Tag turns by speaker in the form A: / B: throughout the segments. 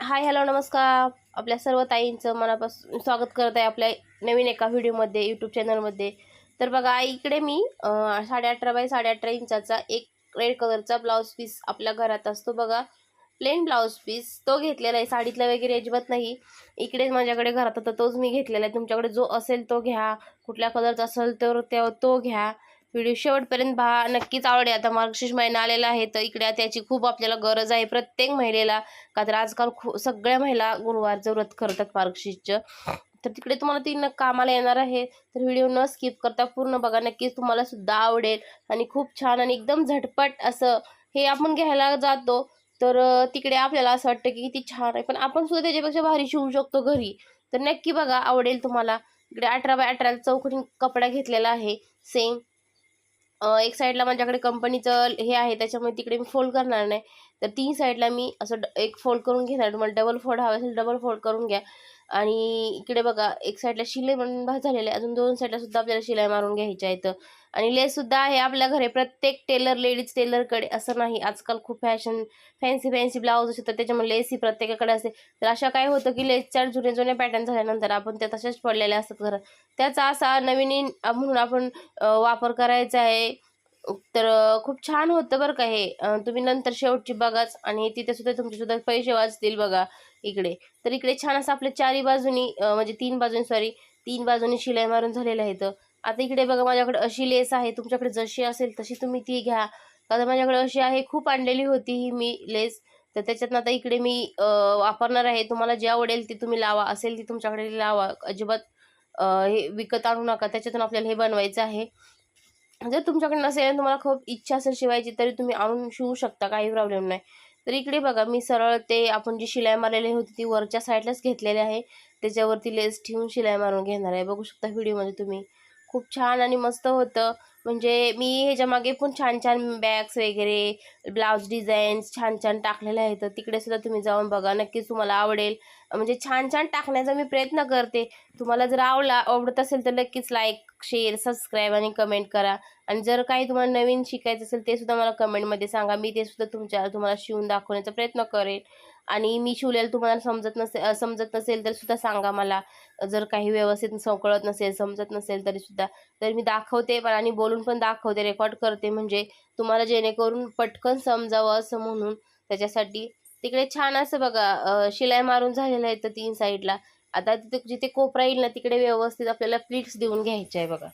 A: Hi hello नमस्कार. आपल्या सर्व ताईंचं मनापासून स्वागत करत आहे आपल्या नवीन एका व्हिडिओमध्ये यूट्यूब चॅनलमध्ये तर बघा इकडे मी साडे अठरा बाय साडे अठरा इंचाचा एक रेड कलरचा ब्लाऊज पीस आपल्या घरात असतो बघा. प्लेन ब्लाऊज पीस तो घेतलेला आहे. साडीतला वगैरे अजिबात नाही. इकडेच माझ्याकडे घरात होता तोच मी घेतलेला आहे. तुमच्याकडे जो असेल तो घ्या. कुठल्या कलरचा असेल तर त्या तो घ्या. व्हिडिओ शेवटपर्यंत पहा. नक्कीच आवडेल. आता मार्गशीर्ष महिना आलेला आहे तर इकडे त्याची खूप आपल्याला गरज आहे. प्रत्येक महिलेला का तर आजकाल खू सगळ्या महिला गुरुवारचं व्रत करतात मार्गशीर्षचं. तर तिकडे तुम्हाला ती न कामाला येणार आहे. तर व्हिडिओ न स्किप करता पूर्ण बघा. नक्कीच तुम्हाला सुद्धा आवडेल. आणि खूप छान आणि एकदम झटपट असं हे आपण घ्यायला जातो. तर तिकडे आपल्याला असं वाटतं की किती छान आहे. पण आपण सुद्धा त्याच्यापेक्षा भारी शिवू शकतो घरी. तर नक्की बघा. आवडेल तुम्हाला. इकडे अठरा बाय अठरा चौकटी कपडा घेतलेला आहे. सेम एक साईडला माझ्याकडे कंपनीचं हे आहे त्याच्यामुळे तिकडे मी फोल्ड करणार नाही. तर तीन साईडला मी असं ड- एक फोल्ड करून घेणार. तुम्हाला डबल फोल्ड हवा असेल डबल फोल्ड करून घ्या. आणि इकडे बघा एक साईडला शिलाई म्हणून भाग झालेले आहे. अजून दोन साईडला सुद्धा आपल्याला शिलाई मारून घ्यायच्या आहेत. तर आणि लेस सुद्धा आहे आपल्या घरी. प्रत्येक टेलर लेडीज टेलरकडे असं नाही. आजकाल खूप फॅशन फॅन्सी फॅन्सी ब्लाऊज असतात त्याच्यामुळे लेस ही प्रत्येकाकडे असते. तर अशा काय होतं की लेसच्या जुने जुने पॅटर्न झाल्यानंतर आपण त्या तशाच पडलेल्या असतात घरात. त्याचा असा नवीन म्हणून आपण वापर करायचा आहे. तर खूप छान होतं बरं का हे. तुम्ही नंतर शेवटची बघाच आणि तिथे सुद्धा तुमचे सुद्धा पैसे वाचतील बघा. इकडे. तर इकडे छान असं आपल्या चारी बाजूनी म्हणजे तीन बाजूनी सॉरी तीन बाजूनी शिलाई मारून झालेलं आहे तर आता इकडे बघा माझ्याकडे अशी लेस आहे. तुमच्याकडे जशी असेल तशी तुम्ही ती घ्या. आता माझ्याकडे अशी आहे खूप आणलेली होती ही मी लेस तर त्याच्यातनं आता इकडे मी वापरणार आहे. तुम्हाला जे आवडेल ती तुम्ही लावा. असेल ती तुमच्याकडे लावा. अजिबात हे विकत आणू नका. त्याच्यातून आपल्याला हे बनवायचं आहे. जर तुमच्याकडे नसेल तुम्हाला खूप इच्छा असेल शिवायची तरी तुम्ही आणून शिवू शकता. काही प्रॉब्लेम नाही. तर इकडे बघा मी सरळ ते आपण जी शिलाई मारलेली होती ती वरच्या साईडलाच घेतलेली आहे. त्याच्यावरती लेस ठेवून शिलाई मारून घेणार आहे. बघू शकता व्हिडिओमध्ये तुम्ही. खूप छान आणि मस्त होतं. म्हणजे मी ह्याच्यामागे पण छान छान बॅग्स वगैरे ब्लाऊज डिझाईन्स छान छान टाकलेले आहेत. तर तिकडे सुद्धा तुम्ही जाऊन बघा. नक्कीच तुम्हाला आवडेल. म्हणजे छान छान टाकण्याचा मी प्रयत्न करते. तुम्हाला जर आवडला आवडत असेल तर नक्कीच लाईक शेअर सबस्क्राईब आणि कमेंट करा. आणि जर काही तुम्हाला नवीन शिकायचं असेल ते सुद्धा मला कमेंटमध्ये सांगा. मी ते सुद्धा तुमच्या तुम्हाला शिवून दाखवण्याचा प्रयत्न करेन आणि मी शिवलेलं तुम्हाला समजत नसेल समजत नसेल तर सुद्धा सांगा मला. जर काही व्यवस्थित स- कळत नसेल समजत नसेल तरी सुद्धा. तर मी दाखवते पण आणि बोलून पण दाखवते रेकॉर्ड करते. म्हणजे तुम्हाला जेणेकरून पटकन समजावं असं म्हणून त्याच्यासाठी. तिकडे छान असं बघा शिलाई मारून झालेलं आहे तर तीन साईडला. आता तिथे जिथे कोपरा येईल ना तिकडे व्यवस्थित आपल्याला प्लीट्स देऊन घ्यायचे आहे बघा.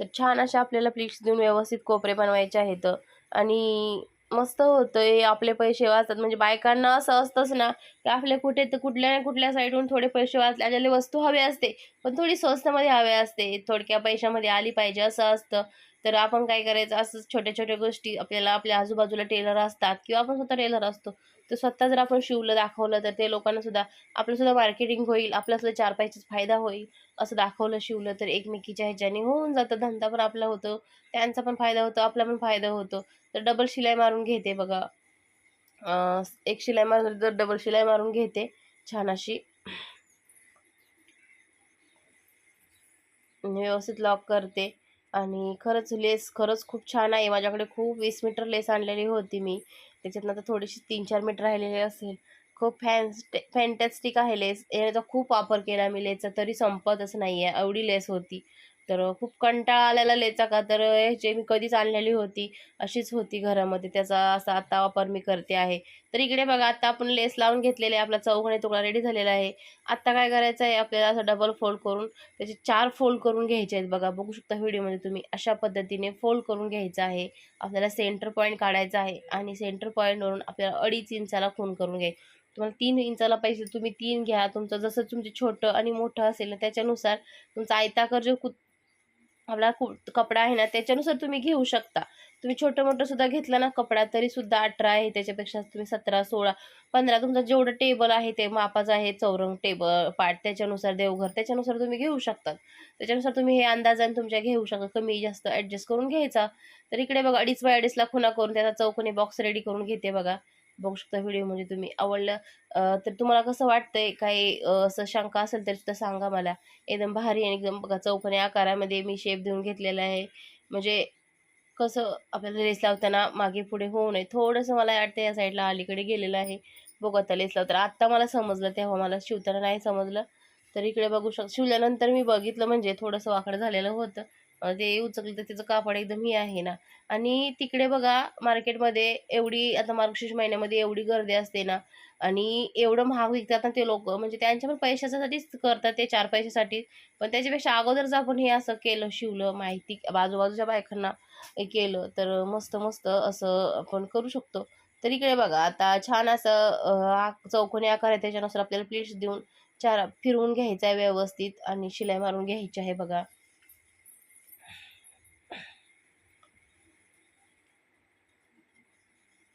A: तर छान अशा आपल्याला प्लीट्स देऊन व्यवस्थित कोपरे बनवायचे आहेत. आणि मस्त होतं आपले पैसे वाचतात. म्हणजे बायकांना असं असतंच ना की आपले कुठे तर कुठल्या ना कुठल्या साईडहून थोडे पैसे वाचले आपल्याला वस्तू हवी असते. पण थोडी स्वस्तमध्ये हवे असते. थोडक्या पैशामध्ये आली पाहिजे असं असतं. तर आपण काय करायचं? असंच छोट्या छोट्या गोष्टी आपल्याला आपल्या आजूबाजूला टेलर असतात किंवा आपण स्वतः टेलर असतो. तर स्वतः जर आपण शिवलं दाखवलं तर ते लोकांना सुद्धा आपलं सुद्धा मार्केटिंग होईल आपला सुद्धा चार पैशाचा फायदा होईल असं दाखवलं शिवलं तर एकमेकीच्या ह्याच्याने होऊन जातं. धंदा पण आपला होतो त्यांचा पण फायदा होतो आपला पण फायदा होतो. तर डबल शिलाई मारून घेते बघा. एक शिलाई मारून तर डबल शिलाई मारून घेते छान अशी. व्यवस्थित लॉक करते. आणि खरंच लेस खरंच खूप छान आहे. माझ्याकडे खूप वीस मीटर लेस आणलेली होती मी. त्याच्यातनं आता थोडीशी तीन चार मीटर राहिलेली असेल. खूप फॅन्स फॅन्टॅस्टिक आहे लेस. याचा खूप वापर केला मी लेसचा. तरी संपतच नाही आहे एवढी लेस होती. तर खूप कंटाळा आलेला लेचा का तर ह्याचे मी कधीच आणलेली होती. अशीच होती घरामध्ये. त्याचा असा आता वापर मी करते आहे. तर इकडे बघा आता आपण लेस लावून घेतलेले आहे. आपला चौघणे तुकडा रेडी झालेला आहे. आत्ता काय करायचं आहे? आपल्याला असं डबल फोल्ड करून त्याचे चार फोल्ड करून घ्यायचे आहेत बघा. बघू शकता व्हिडिओमध्ये तुम्ही. अशा पद्धतीने फोल्ड करून घ्यायचं आहे. आपल्याला सेंटर पॉईंट काढायचा आहे आणि सेंटर पॉईंटवरून आपल्याला अडीच इंचाला खून करून घ्याय तुम्हाला तीन इंचाला पाहिजे तुम्ही तीन घ्या. तुमचं जसं तुमचे छोटं आणि मोठं असेल ना त्याच्यानुसार तुमचा आयताकर जो कुत आपला कपडा आहे ना त्याच्यानुसार तुम्ही घेऊ शकता. तुम्ही छोटं मोठं सुद्धा घेतलं ना कपडा तरी सुद्धा अठरा आहे त्याच्यापेक्षा तुम्ही सतरा सोळा पंधरा तुमचं जेवढं टेबल आहे ते मापाचं आहे चौरंग टेबल पाट त्याच्यानुसार देवघर त्याच्यानुसार तुम्ही घेऊ शकतात त्याच्यानुसार तुम्ही हे अंदाजाने तुमच्या घेऊ शकता कमी जास्त ॲडजस्ट करून घ्यायचा. तर इकडे बघा अडीच बाय अडीचला खुणा करून त्याचा चौकोनी बॉक्स रेडी करून घेते बघा. बघू शकता व्हिडिओमध्ये तुम्ही. आवडलं तर तुम्हाला कसं वाटतंय? काही असं शंका असेल तर सुद्धा सांगा मला. एकदम भारी आणि एकदम बघा चौकने आकारामध्ये मी शेप देऊन घेतलेला आहे. म्हणजे कसं आपल्याला लेस लावताना मागे पुढे होऊ नये. थोडंसं मला वाटतं या साईडला अलीकडे गेलेलं आहे. बघू आता लेस लावताना. आत्ता मला समजलं तेव्हा मला शिवताना नाही समजलं. तर इकडे बघू शक शिवल्यानंतर मी बघितलं म्हणजे थोडंसं वाकडं झालेलं होतं. ते उचकलं तर त्याचं कापड एकदम हे आहे ना. आणि तिकडे बघा मार्केटमध्ये एवढी आता मार्गशीर्ष महिन्यामध्ये एवढी गर्दी असते ना. आणि एवढं महाग विकतात ना ते लोक. म्हणजे त्यांच्या पण पैशासाठीच करतात ते चार पैशासाठी. पण त्याच्यापेक्षा अगोदर जर आपण हे असं केलं शिवलं माहिती बाजूबाजूच्या बायकांना हे केलं तर मस्त मस्त असं आपण करू शकतो. तर इकडे बघा आता छान असं चौकोनी आकार आहे. त्याच्यानुसार आपल्याला प्लेट्स देऊन चार फिरवून घ्यायचं आहे व्यवस्थित. आणि शिलाई मारून घ्यायची आहे बघा.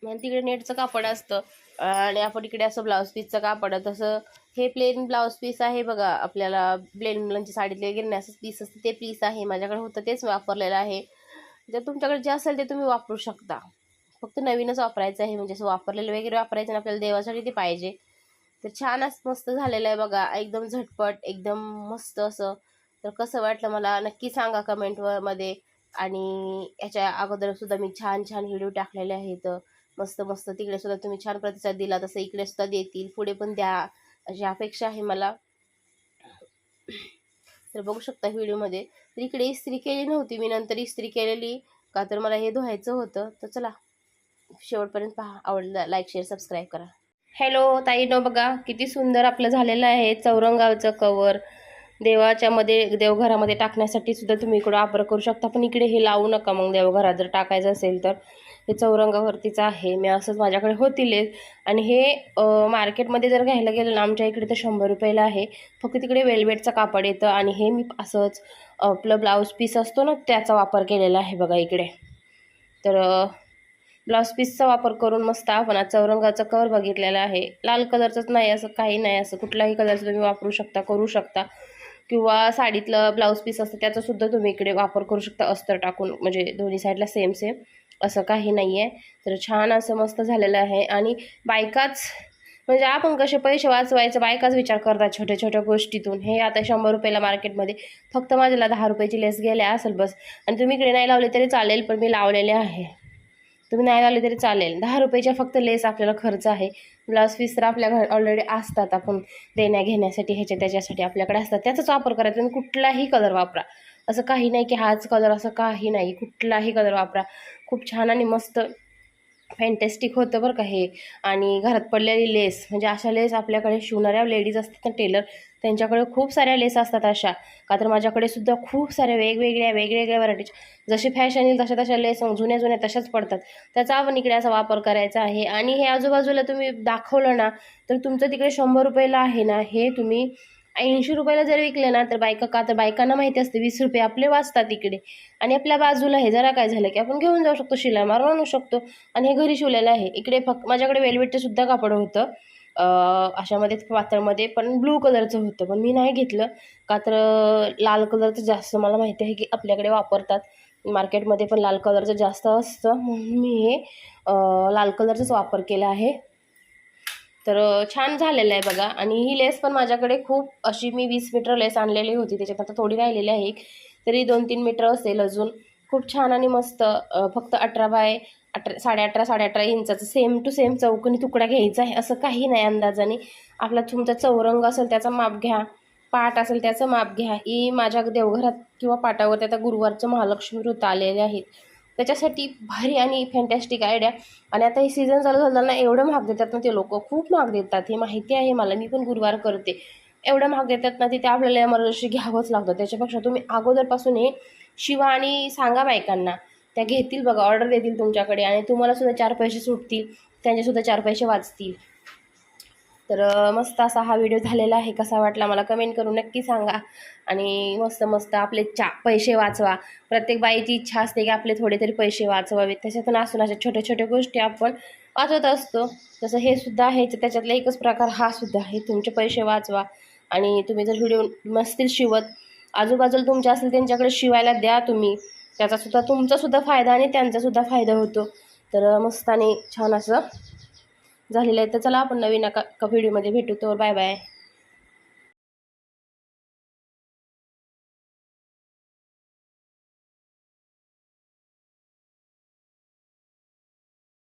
A: आणि तिकडे नेटचं कापड असतं. आणि आपण इकडे असं ब्लाऊज पीसचं कापड तसं हे प्लेन ब्लाऊज पीस आहे बघा. आपल्याला प्लेन मुलांची साडीतले गिरणे असं पीस असतं ते पीस आहे. माझ्याकडे होतं तेच वापरलेलं आहे. जर तुमच्याकडे जे असेल ते तुम्ही वापरू शकता. फक्त नवीनच वापरायचं आहे. म्हणजे असं वापरलेलं वगैरे वापरायचं आणि आपल्याला देवासाठी ते पाहिजे. तर छान असं मस्त झालेलं आहे बघा. एकदम झटपट एकदम मस्त असं. तर कसं वाटलं मला नक्की सांगा कमेंटवर मध्ये. आणि याच्या अगोदर सुद्धा मी छान छान व्हिडिओ टाकलेले आहेत. मस्त मस्त. तिकडे सुद्धा तुम्ही छान प्रतिसाद दिला. तसं इकडे सुद्धा देतील. पुढे पण द्या. अशी अपेक्षा आहे मला. तर बघू शकता व्हिडिओमध्ये. तर इकडे इस्त्री केली नव्हती मी. नंतर इस्त्री केलेली. का तर मला हे धुवायचं होतं. तर चला. शेवटपर्यंत पहा. आवडलं लाईक शेअर सबस्क्राईब करा. हॅलो ताई. नो बघा. किती सुंदर आपलं झालेलं आहे. चौरंगावचं कवर देवाच्या मध्ये देवघरामध्ये टाकण्यासाठी सुद्धा तुम्ही इकडं वापर करू शकता. पण इकडे हे लावू नका. मग देवघरात जर टाकायचं असेल तर. हे चौरंगावरतीचं आहे. मी असंच माझ्याकडे होतीलच आणि हे मार्केटमध्ये जर घ्यायला गेलं ना आमच्या इकडे तर शंभर रुपयाला आहे. फक्त तिकडे वेलवेटचं कापड येतं आणि हे मी असंच आपलं ब्लाऊज पीस असतो ना त्याचा वापर केलेला आहे बघा इकडे. तर ब्लाऊज पीसचा वापर करून मस्त आपण आज चौरंगाचा कवर बघितलेला आहे. लाल कलरचंच नाही असं काही नाही असं. कुठलाही कलरचं तुम्ही वापरू शकता करू शकता. किंवा साडीतलं ब्लाऊज पीस असतं त्याचासुद्धा तुम्ही इकडे वापर करू शकता अस्तर टाकून. म्हणजे दोन्ही साईडला सेम सेम. असं काही नाही आहे तर छान असं मस्त झालेलं आहे. आणि बायकाच म्हणजे आपण कसे पैसे वाचवायचं बायकाच विचार करतात छोट्या छोट्या गोष्टीतून. हे आता शंभर रुपयाला मार्केटमध्ये फक्त माझ्याला दहा रुपयाची लेस गेल्या असेल बस. आणि तुम्ही इकडे नाही लावले तरी चालेल पण मी लावलेले आहे. तुम्ही नाही लावले तरी चालेल. दहा रुपयाच्या फक्त लेस आपल्याला खर्च आहे. ब्लाऊज पीस तर आपल्या घर ऑलरेडी असतात. आपण देण्या घेण्यासाठी ह्याच्या त्याच्यासाठी आपल्याकडे असतात. त्याचाच वापर करायचा तुम्ही कुठलाही कलर वापरा. असं काही नाही की हाच कलर असं काही नाही. कुठलाही कलर वापरा. खूप छान आणि मस्त फॅन्टॅस्टिक होतं बरं का हे. आणि घरात पडलेली लेस म्हणजे अशा लेस आपल्याकडे शिवणाऱ्या लेडीज असतात ना टेलर त्यांच्याकडे खूप साऱ्या लेस असतात अशा. का तर माझ्याकडे सुद्धा खूप साऱ्या वेगवेगळ्या वेगवेगळ्या व्हरायटीज जशी फॅशन येईल तशा तशा लेस जुन्या जुन्या तशाच पडतात. त्याचा आपण इकडे असा वापर करायचा आहे. आणि हे आजूबाजूला तुम्ही दाखवलं ना तर तुमचं तिकडे शंभर रुपयाला आहे ना हे तुम्ही ऐंशी रुपयाला जर विकले ना तर बायका का तर बायकांना माहिती असते वीस रुपये आपले वाचतात इकडे. आणि आपल्या बाजूला हे जरा काय झालं की आपण घेऊन जाऊ शकतो शिलाई मारून आणू शकतो. आणि हे घरी शिवलेलं आहे. इकडे फक्त माझ्याकडे वेलवेटचं सुद्धा कापड होतं. अशामध्ये पातळमध्ये पण ब्लू कलरचं होतं. पण मी नाही घेतलं. का तर लाल कलरचं जास्त मला माहिती आहे की आपल्याकडे वापरतात. मार्केटमध्ये पण लाल कलरचं जास्त असतं. म्हणून मी हे लाल कलरचाच वापर केला आहे. तर छान झालेलं आहे बघा. आणि ही लेस पण माझ्याकडे खूप अशी मी वीस मीटर लेस आणलेली होती. त्याच्यात आता थोडी राहिलेली आहे तरी दोन तीन मीटर असेल अजून. खूप छान आणि मस्त फक्त अठरा बाय अठरा साडे अठरा साडे अठरा इंचाचं सेम टू सेम चौकनी तुकडा घ्यायचा आहे असं काही नाही अंदाजाने. आपला तुमचा चौरंग असेल त्याचा माप घ्या. पाट असेल त्याचं माप घ्या. ही माझ्या देवघरात किंवा पाटावरती आता गुरुवारचं महालक्ष्मी वृत्त आलेले आहेत. त्याच्यासाठी भारी आणि फॅन्टॅस्टिक आयडिया आणि आता हे सीझन चालू झालं ना एवढं महाग देतात ना ते लोक. खूप महाग देतात. हे माहिती आहे मला. मी पण गुरुवार करते. एवढं महाग देतात ना तिथे आपल्याला आपल्याला एमर्जन्सी घ्यावंच लागतं. त्याच्यापेक्षा तुम्ही अगोदरपासून हे शिवा आणि सांगा बायकांना. त्या घेतील बघा. ऑर्डर देतील तुमच्याकडे. आणि तुम्हाला सुद्धा चार पैसे सुटतील. त्यांचेसुद्धा चार पैसे वाचतील. तर मस्त असा हा व्हिडिओ झालेला आहे. कसा वाटला मला कमेंट करून नक्की सांगा. आणि मस्त मस्त आपले चा पैसे वाचवा. प्रत्येक बाईची इच्छा असते की आपले थोडे तरी पैसे वाचवावेत. त्याच्यातून असून अशा छोट्या छोट्या गोष्टी आपण वाचवत असतो. तसं हे सुद्धा आहे. त्याच्यातला एकच प्रकार हा सुद्धा आहे. तुमचे पैसे वाचवा. आणि तुम्ही जर व्हिडिओ नसतील शिवत आजूबाजूला तुमच्या असेल त्यांच्याकडे शिवायला द्या तुम्ही. त्याचासुद्धा तुमचासुद्धा फायदा आणि त्यांचासुद्धा फायदा होतो. तर मस्त आणि छान असं झालेलं आहे. तर चला आपण नवीन एका व्हिडिओमध्ये भेटू. तर बाय बाय